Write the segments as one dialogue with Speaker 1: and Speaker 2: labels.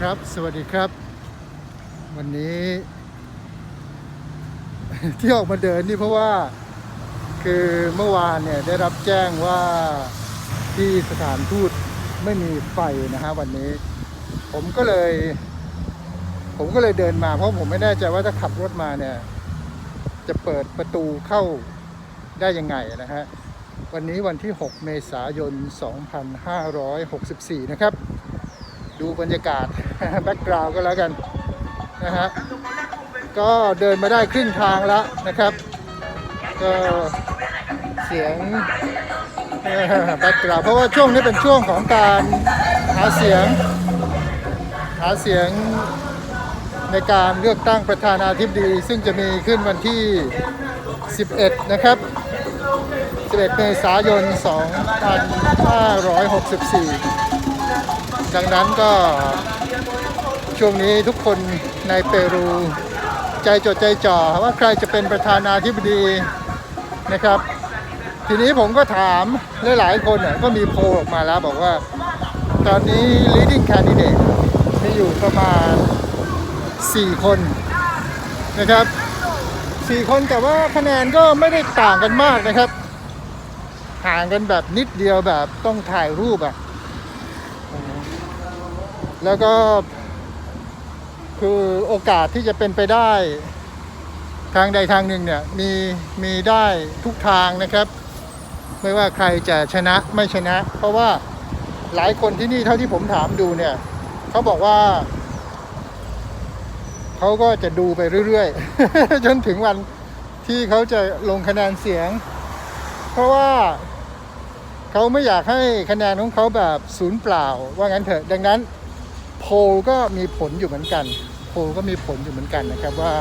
Speaker 1: ครับ สวัสดีครับ วันนี้ ที่ออกมาเดินนี่เพราะว่า คือเมื่อวานเนี่ยได้รับแจ้งว่าที่สถานทูตไม่มีไฟนะฮะวันนี้ ผมก็เลย ผมก็เลยเดินมา เพราะผมไม่แน่ใจว่าถ้าขับรถมาเนี่ย จะเปิดประตูเข้าได้ยังไงนะฮะวันนี้วันที่ 6 เมษายน 2564 นะครับ ดูบรรยากาศ แบ็กกราวก็แล้วกันนะฮะก็เดินมาได้ครึ่งทางแล้วนะครับ ก็เสียงแบ็กกราวเพราะว่าช่วงนี้เป็นช่วงของการหาเสียง หาเสียงในการเลือกตั้งประธานาธิบดี ซึ่งจะมีขึ้นวันที่ 11 นะครับ 11 เมษายน 2564 ดังนั้นก็ ช่วงนี้ทุกคนในเปรู ใจจดใจจ่อว่าใครจะเป็นประธานาธิบดีนะครับ ทีนี้ผมก็ถามหลายๆคนน่ะก็มีโพลออกมาแล้วบอกว่า ตอนนี้ leading candidate มีอยู่ประมาณ 4 คนนะครับ 4 คนแต่ว่าคะแนนก็ไม่ได้ต่างกันมากนะครับ ห่างกันแบบนิดเดียวแบบต้องถ่ายรูปอะแล้วก็ คือโอกาสที่จะเป็นไปได้ ทางใดทางหนึ่งเนี่ยมีมีได้ทุกทางนะครับ ไม่ว่าใครจะชนะไม่ชนะ เพราะว่าหลายคนที่นี่เท่าที่ผมถามดูเนี่ยเขาบอกว่าเขาก็จะดูไปเรื่อยๆ จนถึงวันที่เขาจะลงคะแนนเสียง เพราะว่าเขาไม่อยากให้คะแนนของเขาแบบศูนย์เปล่า ว่างั้นเถอะ ดังนั้น โพลก็มีผลอยู่เหมือนกัน ลก็มีผลอยู่เหมือนกันนะครับว่า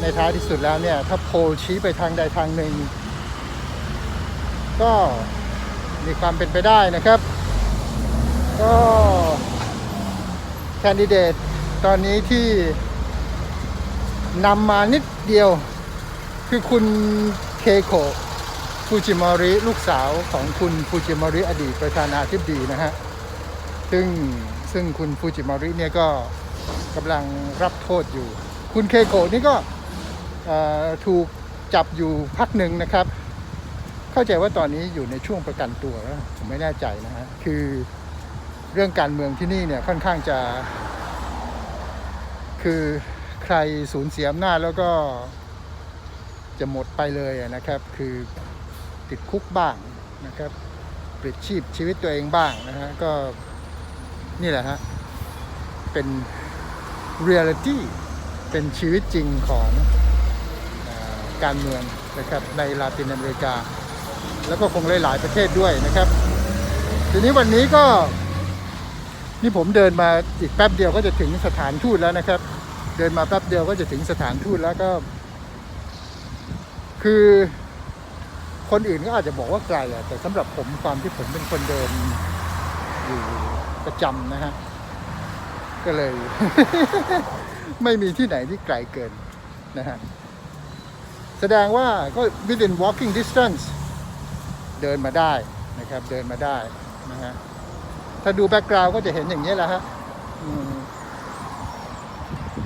Speaker 1: ในท้ายที่สุดแล้วเนี่ย ถ้าโพลชี้ไปทางใดทางหนึ่ง ก็มีความเป็นไปได้นะครับ ก็แคนดิเดตตอนนี้ที่นำมานิดเดียว คือคุณเคโกฟูจิมอริลูกสาวของคุณฟูจิมอริอดีตประธานาธิบดีนะฮะซึ่งซึ่งคุณฟูจิมอริเนี่ยก็ กำลังรับโทษอยู่ คุณเคโกะนี่ก็ถูกจับอยู่พักหนึ่งนะครับ เข้าใจว่าตอนนี้อยู่ในช่วงประกันตัวแล้วผมไม่แน่ใจนะฮะคือเรื่องการเมืองที่นี่เนี่ยค่อนข้างจะ คือใครสูญเสียอำนาจแล้วก็จะหมดไปเลยนะครับ คือติดคุกบ้างนะครับปลิดชีพชีวิตตัวเองบ้างนะฮะก็นี่แหละฮะเป็น เรียลิตี้เป็นชีวิตจริงของอการเมืองนะครับในลาตินอเมริกา แล้วก็คงหลาย ๆ ประเทศด้วยนะครับ ทีนี้วันนี้ก็ นี่ผมเดินมาอีกแป๊บเดียวก็จะถึงสถานทูตแล้วนะครับ เดินมาแป๊บเดียวก็จะถึงสถานทูตแล้วก็ คือคนอื่นก็อาจจะบอกว่าไกลอะแต่สำหรับผมความที่ผมเป็นคนเดินอยู่ประจำนะฮะ ก็เลย ไม่มีที่ไหนที่ไกลเกินนะฮะแสดงว่าก็ within walking distance เดินมาได้นะครับ เดินมาได้นะฮะถ้าดูแบ็กกราวก็จะเห็นอย่างนี้แหละฮะ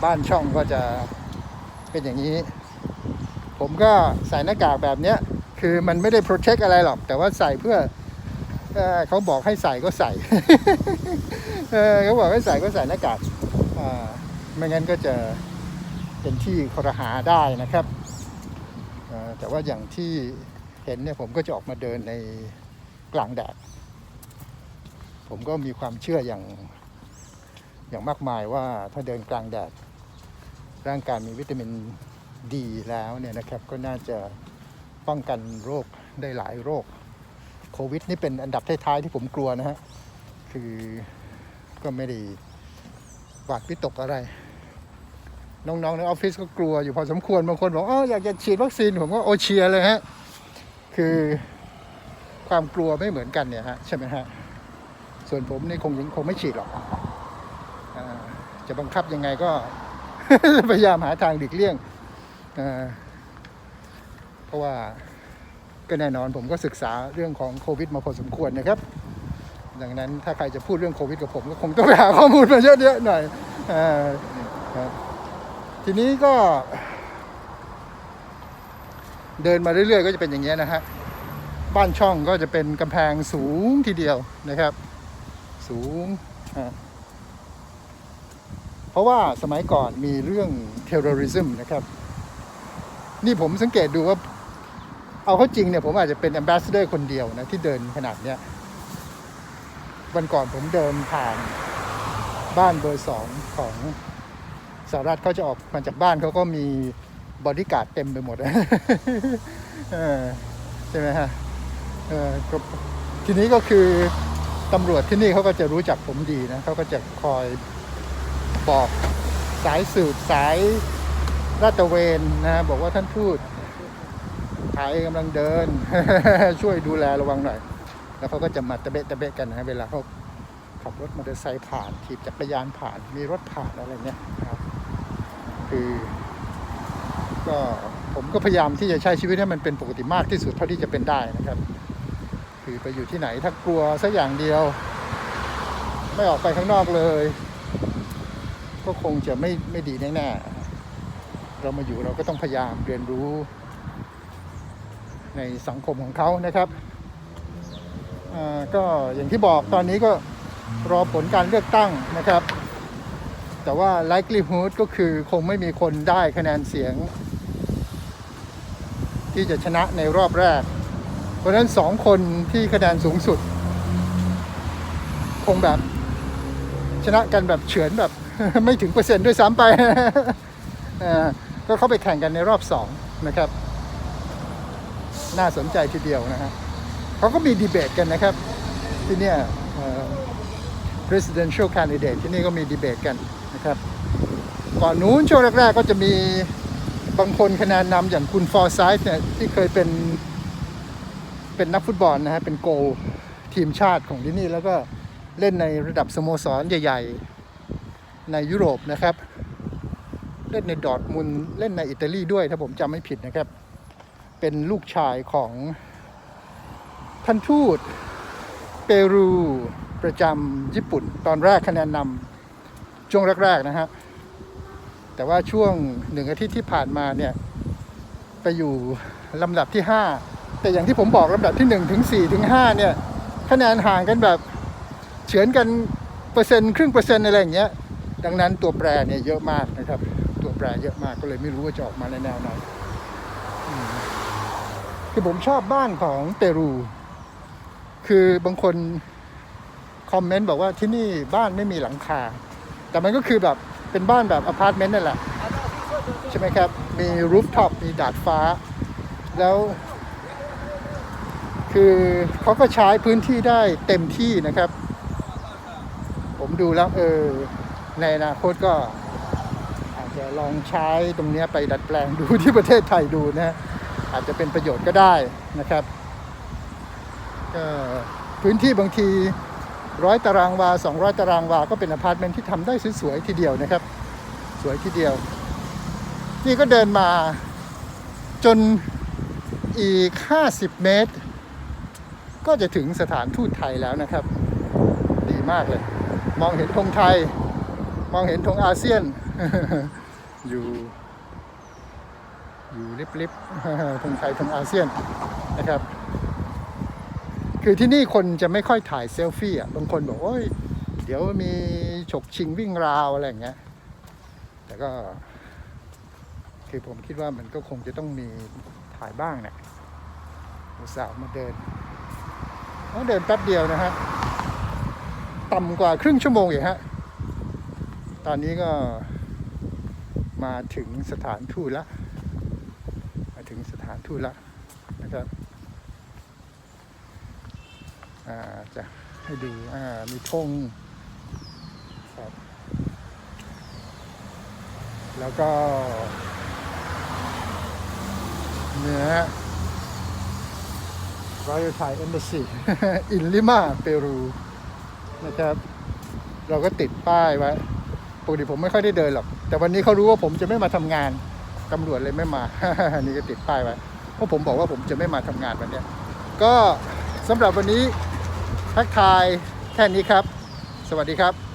Speaker 1: บ้านช่องก็จะเป็นอย่างนี้ ผมก็ใส่หน้ากากแบบเนี้ย คือมันไม่ได้ protect อะไรหรอก แต่ว่าใส่เพื่อ เขาบอกให้ใส่ก็ใส่เขาบอกให้ใส่ก็ใส่หน้ากากไม่งั้นก็จะเป็นที่คอรหาได้นะครับแต่ว่าอย่างที่เห็นเนี่ยผมก็จะออกมาเดินในกลางแดด ผมก็มีความเชื่ออย่างอย่างมากมายว่าถ้าเดินกลางแดด ร่างกายมีวิตามินดีแล้วเนี่ยนะครับก็น่าจะป้องกันโรคได้หลายโรค โควิด นี่เป็นอันดับท้ายๆที่ผมกลัวนะฮะ คือก็ไม่ได้หวาดวิตกอะไร น้องๆในออฟฟิศก็กลัวอยู่พอสมควรบางคนบอกอ๋ออยากจะฉีดวัคซีนผมก็โอเชียเลยฮะ คือความกลัวไม่เหมือนกันเนี่ยฮะใช่ไหมฮะ ส่วนผมนี่คงยังคงไม่ฉีดหรอกอจะบังคับยังไงก็พยายามหาทางหลีกเลี่ยงเพราะว่า ก็แน่นอนผมก็ศึกษาเรื่องของโควิดมาพอสมควรนะครับ ดังนั้นถ้าใครจะพูดเรื่องโควิดกับผมก็คงต้องไปหาข้อมูลมาเยอะๆหน่อยอทีนี้ก็ เดินมาเรื่อยๆ ก็จะเป็นอย่างเงี้นะฮะบ้านช่องก็จะเป็นกำแพงสูงทีเดียวนะครับ สูงเพราะว่าสมัยก่อนมีเรื่อง terrorism นะครับ นี่ผมสังเกตดูว่า เอาเข้าจริงเนี่ยผมอาจจะเป็น ambassador คนเดียวนะที่เดินขนาดเนี้ยวันก่อนผมเดินผ่านบ้านเบอร์สองของสหรัฐเขาจะออกมาจากบ้านเขาก็มีบอดี้การ์ดเต็มไปหมดใช่ไหมฮะทีนี้ก็คือตำรวจที่นี่เขาก็จะรู้จักผมดีนะเขาก็จะคอยบอกสายสืบสายราดตระเวนนะบอกว่าท่านทูตขายกำลังเดิน ช่วยดูแลระวังหน่อย แล้วเขาก็จะมาตะเบะตะเบะกันนะเวลาเขาขับรถมอเตอร์ไซค์ผ่านขี่จักรยานผ่าน มีรถผ่านอะไรเงี้ยครับ คือก็ผมก็พยายามที่จะใช้ชีวิตให้มันเป็นปกติมากที่สุดเท่าที่จะเป็นได้นะครับ คือไปอยู่ที่ไหนถ้ากลัวสักอย่างเดียว ไม่ออกไปข้างนอกเลย ก็คงจะไม่ไม่ดีแน่ๆเรามาอยู่เราก็ต้องพยายามเรียนรู้ ในสังคมของเขานะครับก็อย่างที่บอกตอนนี้ก็รอผลการเลือกตั้งนะครับ แต่ว่า likelihood ก็คือคงไม่มีคนได้คะแนนเสียง ที่จะชนะในรอบแรก เพราะนั้นสองคนที่คะแนนสูงสุด คงแบบชนะกันแบบเฉือนแบบ ไม่ถึงเปอร์เซ็นต์ด้วยซ้ำไปก็เข้าไปแข่งกันในรอบสองนะครับ น่าสนใจทีเดียวนะฮะเขาก็มีดีเบตกันนะครับ ที่เนี่ย presidential candidate ที่นี่ก็มีดีเบตกันนะครับ ก่อนนู้นช่วงแรกๆก็จะมีบางคนคะแนนนำอย่างคุณฟอร์ไซส์เนี่ยที่เคยเป็นเป็นนักฟุตบอลนะฮะเป็นโกลทีมชาติของที่นี่แล้วก็เล่นในระดับสโมสรใหญ่ ๆ ในยุโรปนะครับ เล่นในดอร์ทมุนเล่นในอิตาลีด้วยถ้าผมจำไม่ผิดนะครับ เป็นลูกชายของท่านทูตเปรูประจำญี่ปุ่น ตอนแรกคะแนนนำช่วงแรก ๆ นะฮะ แต่ว่าช่วงหนึ่งอาทิตย์ที่ผ่านมาเนี่ย ไปอยู่ลำดับที่ 5 แต่อย่างที่ผมบอกลำดับที่1ถึง4ถึง5เนี่ย คะแนนห่างกันแบบเฉือนกันเปอร์เซ็นต์ครึ่งเปอร์เซ็นต์อะไรอย่างเงี้ย ดังนั้นตัวแปรเนี่ยเยอะมากนะครับ ตัวแปรเยอะมากก็เลยไม่รู้ว่าจะออกมาในแนวไหน คือผมชอบบ้านของเปรู คือบางคนคอมเมนต์บอกว่าที่นี่บ้านไม่มีหลังคา แต่มันก็คือแบบเป็นบ้านแบบอพาร์ตเมนต์นั่นแหละ ใช่ไหมครับ มีรูฟท็อปมีดาดฟ้า แล้ว คือเขาก็ใช้พื้นที่ได้เต็มที่นะครับ ผมดูแล้วเออ ในอนาคตก็อาจจะลองใช้ตรงนี้ไปดัดแปลงดูที่ประเทศไทยดูนะฮะ อาจจะเป็นประโยชน์ก็ได้นะครับก็พื้นที่บางทีร้อยตารางวา 200 ตารางวา ก็เป็นอพาร์ตเมนต์ที่ทำได้สวยๆทีเดียวนะครับ สวยทีเดียว นี่ก็เดินมาจนอีก 50 เมตร ก็จะถึงสถานทูตไทยแล้วนะครับ ดีมากเลย มองเห็นธงไทย มองเห็นธงอาเซียนอยู่ อยู่ลิบๆธงไทยธงอาเซียนนะครับ คือที่นี่คนจะไม่ค่อยถ่ายเซลฟี่อะบางคนบอกโอ้ยเดี๋ยวมีฉกชิงวิ่งราวอะไรอย่างเงี้ยแต่ก็ คือผมคิดว่ามันก็คงจะต้องมีถ่ายบ้างเนี่ยอุตส่าห์มาเดินแล้วเดินแป๊บเดียวนะฮะต่ำกว่าครึ่งชั่วโมงเองฮะ ตอนนี้ก็มาถึงสถานทูตแล้ว ถึงสถานทูตแล้วนะครับอ่าจะให้ดูอ่ามีธงครับแล้วก็เนี่ยฮะ Royal Thai Embassy in Lima เปรูนะครับ เราก็ติดป้ายไว้ปกติผมไม่ค่อยได้เดินหรอก แต่วันนี้เขารู้ว่าผมจะไม่มาทำงานตำรวจเลยไม่มา นี่ก็ติดป้ายไว้ เพราะผมบอกว่าผมจะไม่มาทำงานวันนี้ก็สำหรับวันนี้ทักทายแค่นี้ครับ สวัสดีครับ